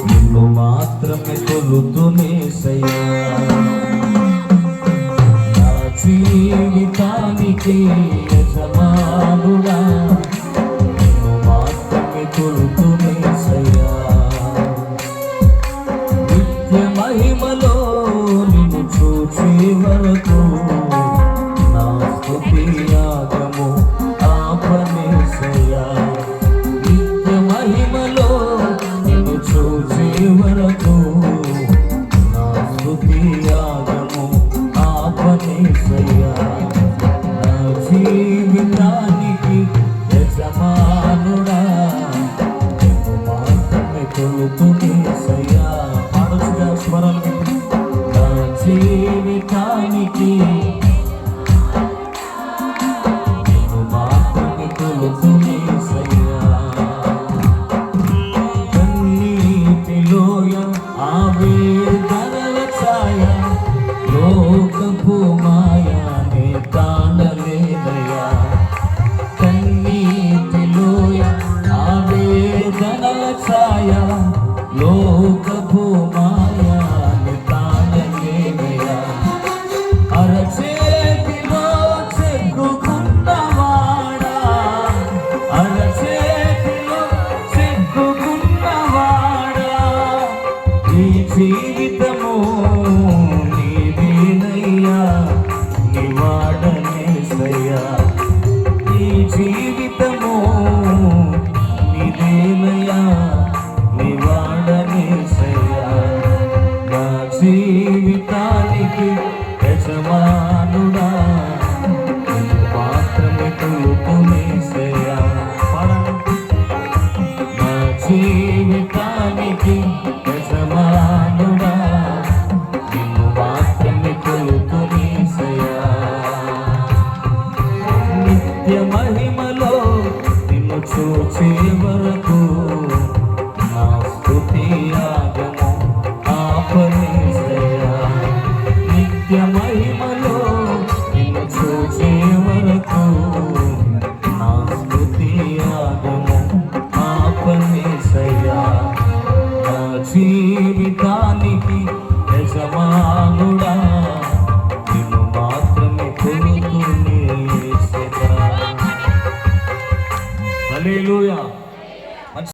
నిన్ను మాత్రమే కొలుతునేసయ్యా నా జీవితానికి యజమానుడా. నిన్ను మాత్రమే కొలుతునేసయ్యా నిత్య మహిమలో నిన్ను చూచే వరకు నా స్థుతి యాగం నిన్ను వరకు నా స్థుతి యాగము ఆపనేసయ్యా నా జీవితానికి యజమానుడా నేను మాత్రమే కొలుతునేసయ్యా పాడొచ్చుగా స్వరాలు నా జీవితానికి జీవితము నీదేనయ్యా నివాడనేసయ్యా ఈ జీవితము నీదేనయ్యా నివాడనేసయ్యా నా జీవితానికి యజమానుడా నిన్ను మాత్రమే కొలుతునేసయ్యా నా జీవితానికి నిత్య మహిమలో నిన్ను చూచే వరకు हालेलुया